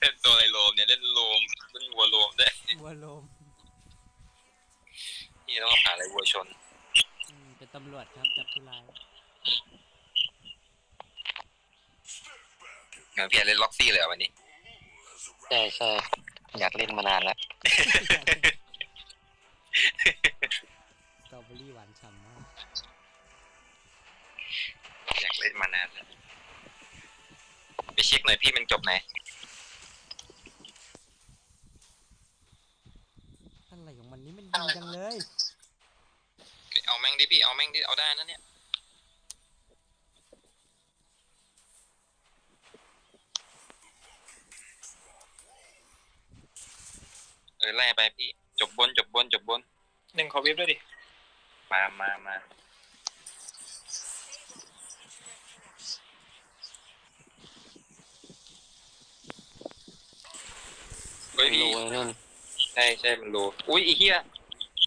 เล่นตัวอะไรโลมเนี่ยเล่นโลมเล่นวัวโลมได้วยวัวโลมนี่ต้องหาอะไรวัวชน อืมเป็นตำรวจครับจับผู้ร้ายงานพี่เล่นล็อกซี่เลยเหรอวันนี้ ใช่ใช่อยากเล่นมานานแล้ว เช็คหน่อยพี่มันจบไหน อะไรของมันนี่มันดีจังเลย เอาแม่งดิพี่ เอาแม่งดิ เอาได้นะเนี่ย เออไล่ไปพี่ จบบน จบบน จบบน หนึ่งขอวิบด้วยดิ มามามา เฮ้ยพี่รู้นั่นใช่ใช่มันรู้อุ้ยไอีเหี้ย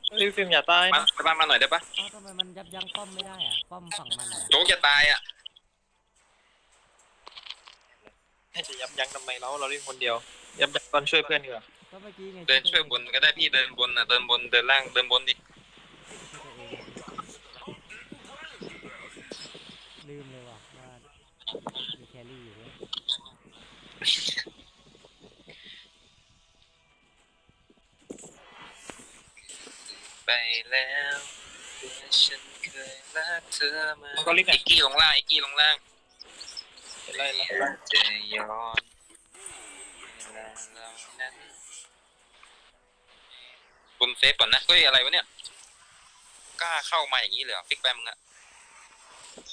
เฮ้ยฟิล์มอย่าตายมานะไปบ้านมาหน่อยได้ปะอ้าวทำไมมันยับยั้งป้อมไม่ได้อะป้อมฝั่งมันอะโจ๊กจะตายอะให้จะยับยั้งทำไมเราเราเล่นคนเดียว ยับยั้งตอนช่วยเพื่อนดีกว่าก็เมื่อกี้ไงเดินช่วยบนก็ได้พี่เดินบนนะเดินบนเดินล่างเดินบนดิช่วยตัวเองลืมเลยว่ะว่ามีแครี่อยู่ด้วย ไปแล้วฉันเคยรักเธอมามันก็รีบไง อีกกี้ลงล่างอีกกี้ลงล่างเห็นไรแล้ว จะย้อนเวลาเรานั้นบนเซฟก่อนนะเฮ้ยอะไรวะเนี่ยกล้าเข้ามาอย่างนี้เลยเหรอฟิกแปมงอะ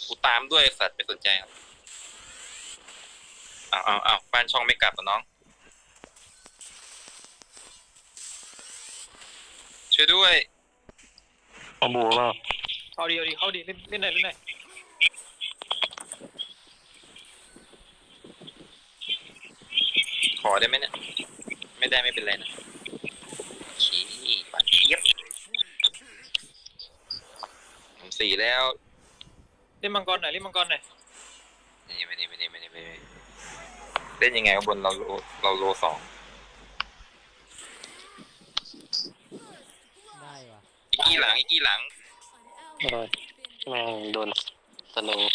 กูตามด้วยสัตว์ไม่สนใจครับอ้าวอ้าวอ้าวบ้านช่องไม่กลับเหรอน้อง ช่วยด้วย เอาบูเปล่าเอาดีเอาดีเข้าดีเล่นเล่นหน่อยเล่นหน่อยขอได้ไหมเนี่ย ไม่ได้ไม่เป็นไรนะขี้ปาดเทียบผมสี่แล้วเล่นมังกรหน่อยเล่นมังกรหน่อยนี่ไม่นี่ไม่นี่ไม่นี่ไม่นี่เล่นยังไงวะบนเราโลเราโลสอง ได้ว่ะ อี กกี้หลังอีกกี้หลังเออแม่งโดนสโลว์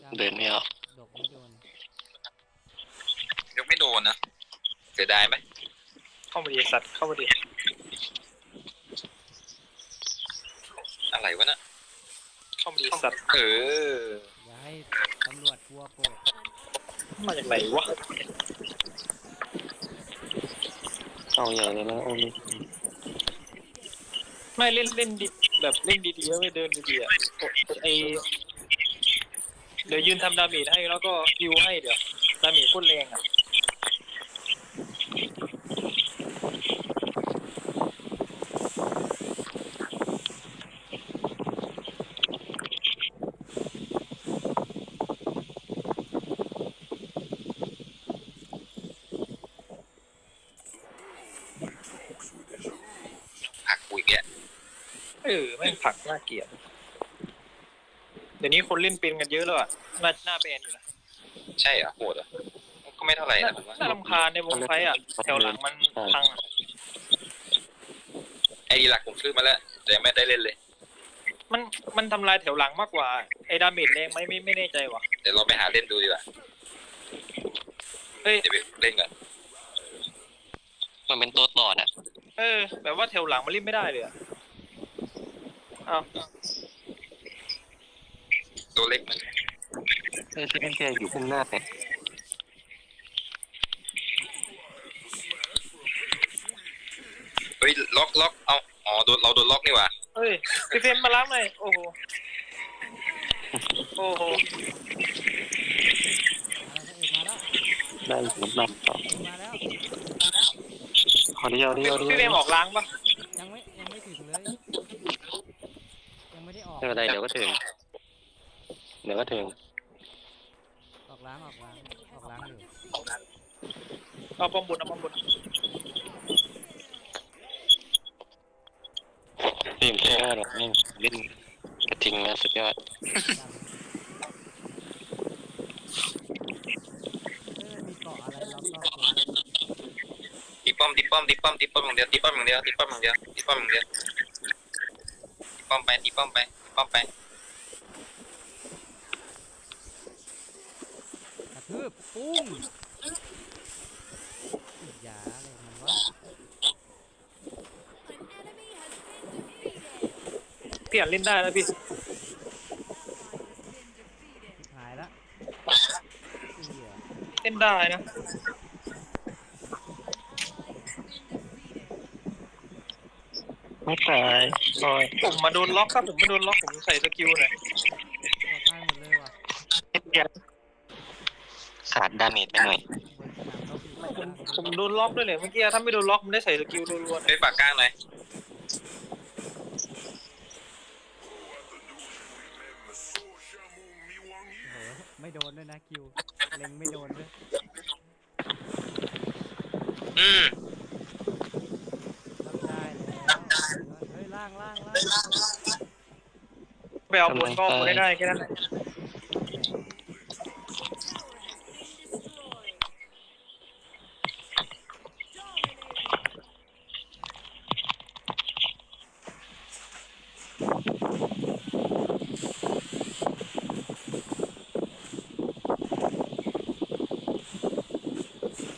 จ้างเดินไม่ออกดกไม่โดนยกไม่โดนนะเสียดายไหมเข้ามาดีสัตว์เข้ามาดีอะไรวะน่ะเข้ามาดีสัตว์เอออย่าให้ตำรวจกลัวโปรดมาจากไหนวะเอาใหญ่เลยนะโอ้ย ไม่เล่นเล่นดีแบบเล่นดีๆแล้วไม่เดินดีๆอะไอเดี๋ยวยืนทำดาเมจให้แล้วก็ฮิวให้เดี๋ยวดาเมจโคตรแรงอะ หักกูอีกแก เออแม่งผลัก น่าเกลียด เดี๋ยวนี้คนเล่นเป็นกันเยอะแล้วอะน่าหน้าแบนอยู่นะใช่เหรอโหดเหรอก็ไม่เท่าไหร่นะผมว่าน่ารำคาญในวงไฟอะแถวหลังมันพังอะไอดีหลักผมซื้อมาแล้ว แต่ยังไม่ได้เล่นเลย มันมันทำลายแถวหลังมากกว่า ไอ้ดาเมจแรงไหมไม่ไม่แน่ใจว่ะเดี๋ยวเราไปหาเล่นดูดีกว่าเฮ้ยเดี๋ยวไปเล่นก่อนมันเป็นตัวต่อน่ะ เออ แบบว่าแถวหลังมันเล่นไม่ได้เลยอะ อ้าวตัวเล็กมันเออที่เป็นแค่อยู่ข้างหน้าแต่เฮ้ยล็อกล็อกเอาอ๋อโดนเราโดนล็อกนี่หว่าเฮ้ยพี่เฟรมมาล้างหน่อยโอ้โหโอ้โหมาแล้วพระเอกมาแล้วได้ผลลัพธ์ต่อเอกมาแล้ว ขอเดียวเดียวเดียวพี่เฟรมออกล้างปะ ไม่เป็นไรเดี๋ยวก็ถึง เดี๋ยวก็ถึง ออกล้างออกล้างออกล้างอยู่เอาป้อมบนเอาป้อมบนทีมเชื่อหรอกนี่เล่นกระทิงนะสุดยอดเออมีเกาะอะไรล้อมรอบตัวตีป้อมตีป้อมตีป้อมตีป้อมอย่างเดียวตีป้อมอย่างเดียวตีป้อมอย่างเดียวตีป้อมอย่างเดียวตีป้อมไปตีป้อมไป ป้อมไปกระทืบปุ้งอีกยาอะไรมันวะเปลี่ยนเล่นได้แล้วพี่หายละเหี้ยเล่นได้นะไม่ตาย ลอยผมมาโดนล็อกครับผมมาโดนล็อกผมใส่สกิลหน่อยโอ้ตายหมดเลยว่ะขาดดาเมจไปหน่อยบนสนามรบอยู่ผมผมโดนล็อกด้วยเนี่ยเมื่อกี้ถ้าไม่โดนล็อกผมได้ใส่สกิลรัวๆไปปากกลางหน่อยโอ้โหไม่โดนด้วยนะคิวเล็งไม่โดนด้วยอืม รับได้แล้วเฮ้ยล่างล่างล่าง ไปเอาบนก็ไม่ได้แค่นั้นแหละ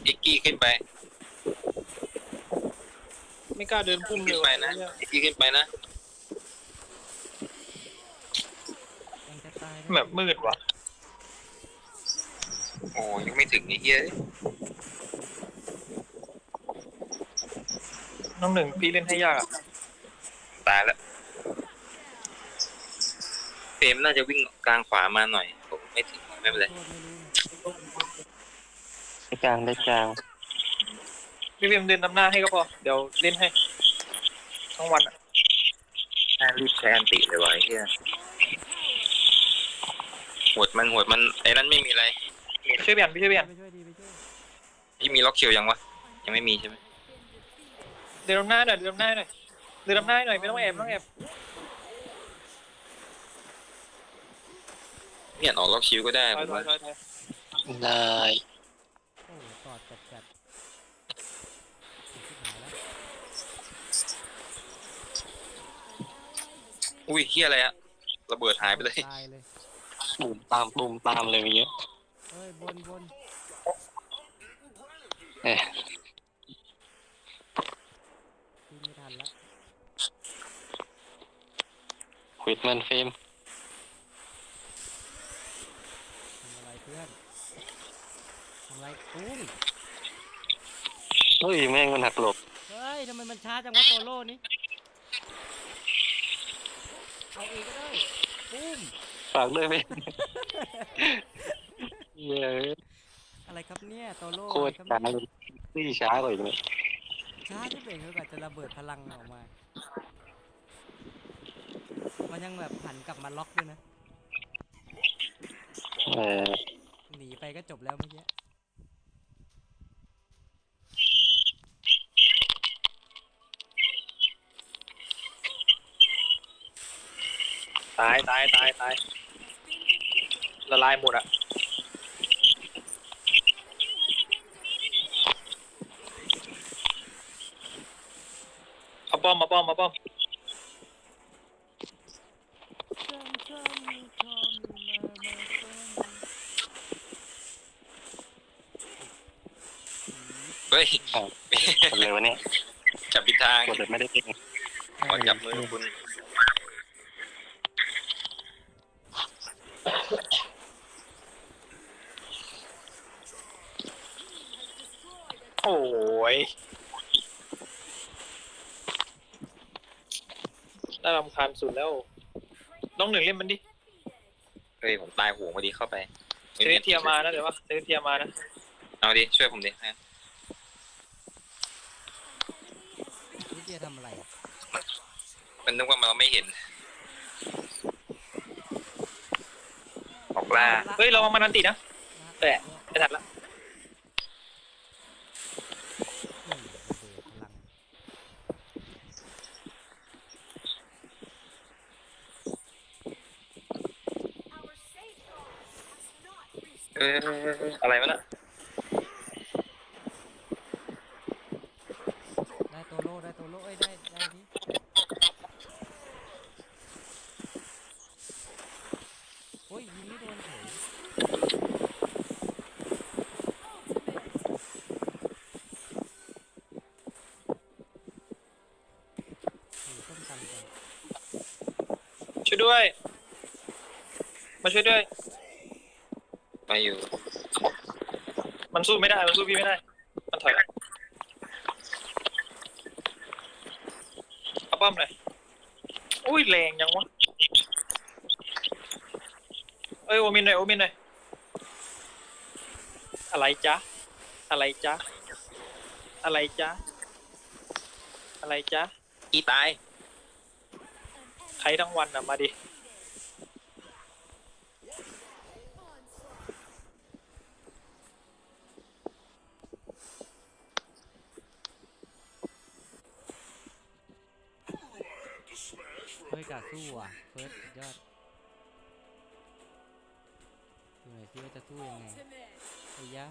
อิกกี้ขึ้นไปไม่กล้าเดินพุ่มเลขึ้ยนไปว่ะนะอิกกี้ขึ้นไปนะ ยังจะ ตายแบบมืดว่ะโอ้ยังไม่ถึงไอ้เหี้ยน้องหนึ่งพี่เล่นให้ยากอะตายแล้วเฟรมน่าจะวิ่งกลางขวามาหน่อย ผมไม่ถึงไม่เป็นไรโทษไม่รู้ได้กลางได้กลางพี่เพียมเดินนำหน้าให้ก็พอ เดี๋ยวเล่นให้ ทั้งวันอะ น่ารีบใช้อันติเลยวะไอ้เหี้ย หวดมันหวดมันไอ้นั่นไม่มีอะไรช่วยเปลี่ยนพี่ช่วยเปลี่ยนไปช่วยดีไปช่วยพี่มีล็อกคิวยังวะยังไม่มีใช่ไหมเดินนำหน้าหน่อยเดินนำหน้าหน่อยเดินนำหน้าหน่อยไม่ต้องแอบไม่ต้องแอบเนี่ยออกล็อกคิวก็ได้ถผอยมถอยว่าถอยถอยได้โอ้โหตอดจัดจัดชิบหายแล้วอุ้ยเฮียอะไรอะระเบิดหายไปเลยตายเลย ปุ่มตามปุ่มตามเลยอย่างเงี้ยเอ้ยบนบนเอ๊ะพี่ไม่ทันละควิดมันเฟรมทำอะไรเพื่อนทำอะไรปุ้งเฮ้ยแม่งมันหักหลบเฮ้ยทำไมมันช้าจังวะโตโร่นี่เอาเองก็ได้ปุ้ม ฝากด้วยไหมเย้ยอะไรครับเนี่ยโตโร่โคตรอะช้าไรครับเลยนี่ช้ากว่าอีกเลยช้าที่เบรกเขากว่าจะระเบิดพลังออกมา มันยังแบบหันกลับมาล็อกด้วยนะ เออหนีไปก็จบแล้วเมื่อกี้ ตายตายตายตาย ละลายหมดอะเอาป้อมมาป้อมมาป้อมเฮ้ยกดเลยวะเนี่ยจับผิดทางกดเลยไม่ได้เล่นขอจับมือคุณ อ้ยน่ารำคาญสุดแล้ว น้องหนึ่งเล่นมันดิเฮ้ยผมตายโหงพอดีเข้าไปเซเลสเทียมานะเดี๋ยวว่าเซเลสเทียมานะเอาดิช่วยผมดิฮะนี่เจียทำอะไรอะมันนึกว่าเราไม่เห็นออกล่าเฮ้ยระวังมันอันตินะ แตะไม่ทันละ นี่ระเบิดพลัง เอออะไรวะน่ะ ด้วย มาช่วยด้วย มา อยู่ มันสู้ไม่ได้ มันสู้พี่ไม่ได้ มันถอยเอาป้อมเลยอุ้ยแรงยังวะ เอ้ยโอมินหน่อยโอมินหน่อยอะไรจ๊ะ อะไรจ๊ะ อะไรจ๊ะ อะไรจ๊ะ อีตาย ใครทั้งวันอะ มาดิ ฮ้ยกาสู้อะเฟิร์สสุดยอดดูหน่อยสิว่าจะสู้ยังไงไอ้ยะ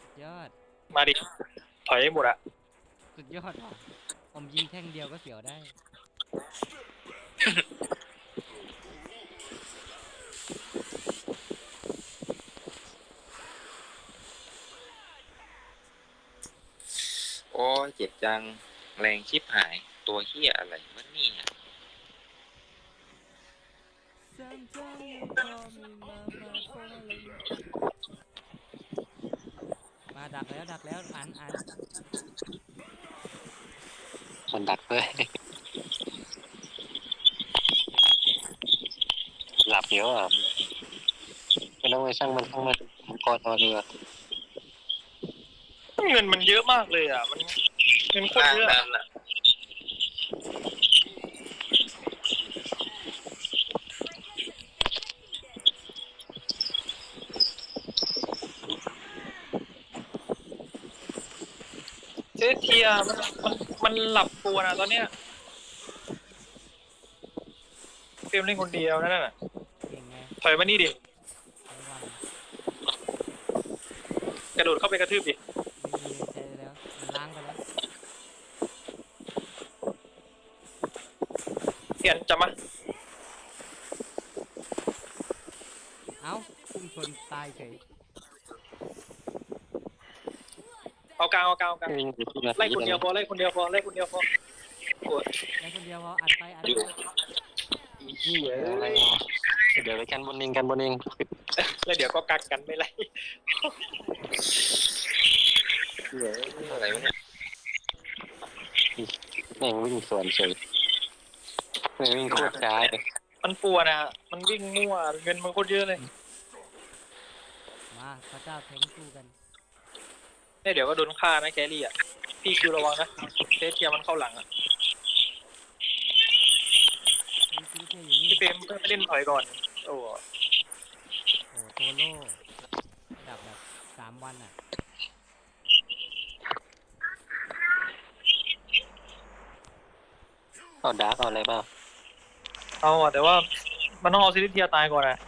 สุดยอดมาดิถอยให้หมดอะสุดยอดว่ะผมยิงแท่งเดียวก็เสียวได้ โอ้ยเจ็บจัง แรงชิบหาย ตัวเฮียอะไรวะเนี่ยมาดักแล้วดักแล้วอันอันมันดักด้วยหลับเยอะอะไม่ต้องไปช่างมันช่างมันผมกอดนอนดีกว่าเงินมันเยอะมากเลยอะ มันเงินโคตรล่างเยอะ ดัอะนอะเจเทียมันมันมันหลับตัวนะตอนเนี้ยเฟรมเล่นคนเดียวนั่นน่ะเก่งไงถอยมานี่ดิทั้งวันกระโดดเข้าไปกระทืบดิไม่มีใช้แล้วมันล้างไปแล้วเทียนจับมาเอ้าพุ่งชนตายเฉย เอากลางเอากลางเอากลางวิ่งอยู่ที่นาไล่ทีคนเดียวพอไล่คนเดียวพอไล่คนเดียวพอโอ้ยได้คนเดียวพออัดไปอัดไปอีเหี้ยอะไรวะเดี๋ยวไปกันบนเองกันบนเองแล้วเดี๋ยวก็กักกันไม่ไล่อะไรวะเนี่ยแม่งวิ่งสวนเฉยแม่งวิ่งโคตรช้าเลยมันปัวนะมันวิ่งมั่วเงินมันโคตรเยอะเลย มาพระเจ้าแทงสู้กัน เนี่ยเดี๋ยวก็โดนฆ่านะแครี่อะ พี่คิวระวังนะเจเทียมันเข้าหลังอะนี่ซื้อเที่ยวอยู่นี่พี่เฟรมเพิ่งไปเล่นถอยก่อน โอ้โอ้โตโล่ระดับแบบสามวันอะเอาดาร์กเอาอะไรเปล่าเอาอะแต่ว่ามันต้องเอาซิลิเทียตายก่อนอะ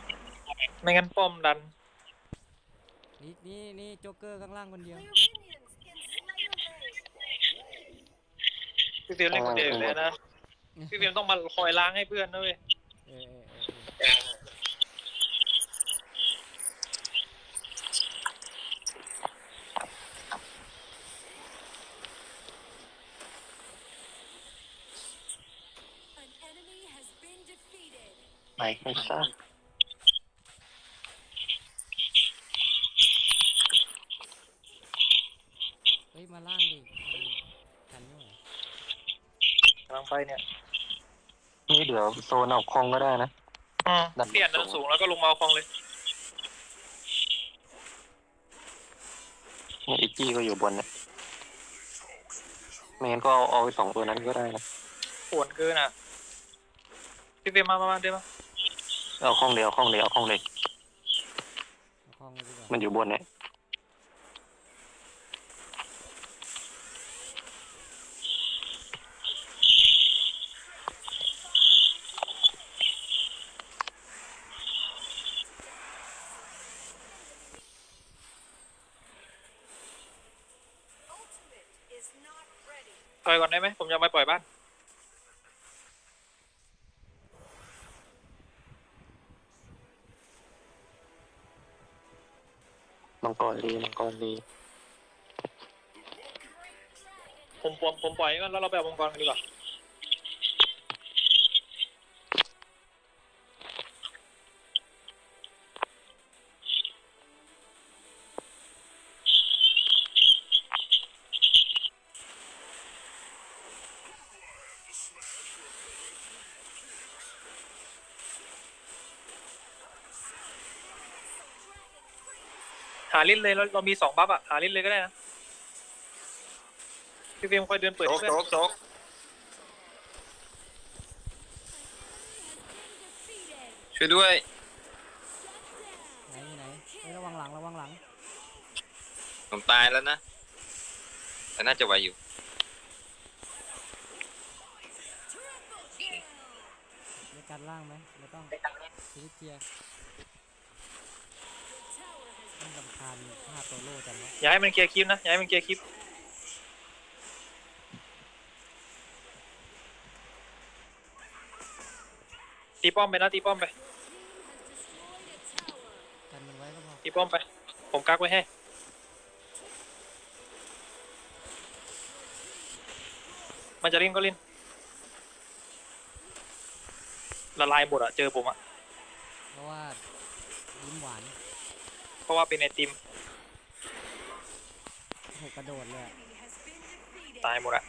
ไม่งั้นป้อมดัน นี่นี่นี่โจ๊กเกอร์ข้างล่างคนเดียว พี่เฟรมเล่นคนเดียวอยู่แล้วนะ พี่เฟรมต้องมาคอยล้างให้เพื่อนนะเว้ยเออเออเออเออไปไม่ทราบ เฮ้ยมาล่างดิเอาทันด้วย กำลัง ไปเนี่ย นี่เดี๋ยวโซนเอาคองก็ได้นะ อืมดันเปลี่ยนดันสูงแล้วก็ลงมาเอาคลองเลยนี่อีกกี้ก็อยู่บนนะไม่งั้นก็เอาเอาไปสองตัวนั้นก็ได้นะปวดเกินอะพี่เฟรมมามามาเดี๋ยวมาเอาคองเดียวคองเดียวเอาคองเลยเอาคลองเลยดีกว่ามันอยู่บนเนี่ย ปล่อยก่อนได้ไหมผมจะไปปล่อยบ้าน มังกรลีมังกรลีผมผมผมปล่อยก่อนแล้วเราไปเอามังกรกันดีกว่า หาลิ้นเลยเราเรามีสองบัฟอะหาลิ้นเลยก็ได้นะพี่เฟรมคอยเดินเปิดโจ๊ให้กเพื่อนโจ๊กโจ๊กช่วยด้วย ไหนอยู่ไหนเฮ้ยระวังหลังระวังหลังผมตายแล้วนะ แต่น่าจะไหวอยู่มีการล่างไหมไม่ต้องชีวิตเจีย ต้องลำคาญภาพโตโล่จังวะอย่าให้มันเคลียร์คลิปนะอย่าให้มันเคลียร์คลิปตีป้อมไปนะตีป้อมไปกันมันไว้ก็พอตีป้อมไป ผมกักไว้ให้มันจะเล่นก็เล่นละลายหมดอะเจอผมอะเพราะว่ายิ้มหวาน เพราะว่าเป็นไอติมหกกระโดดเลยอะตายหมดอะ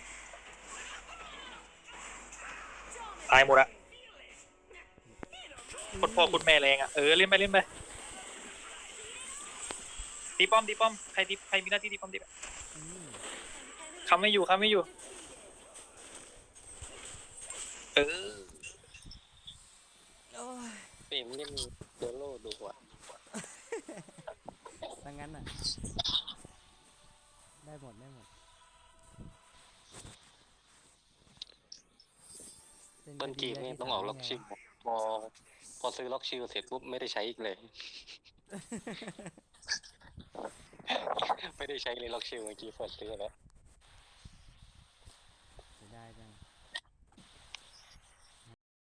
ตายหมดอะคุณพ่อคุณแม่แรงอะเออเล่นไปเล่นไปตีป้อมตีป้อมใครตีใครมีหน้าที่ตีป้อมตีไปอืมคำไม่อยู่คำไม่อยู่ เออ โอ้ย เฟรมเล่นโซโล่ดูอะ ดังนั้นอะ ได้หมด ได้หมดล่ต้นเกมนี่ต้องออกล็อกชิลพอพอซื้อล็อกชิลเสร็จปุ๊บไม่ได้ใช้อีกเลย ไม่ได้ใช้เลยล็อกชิลเมื่อกี้เปิดซื้อแล้ว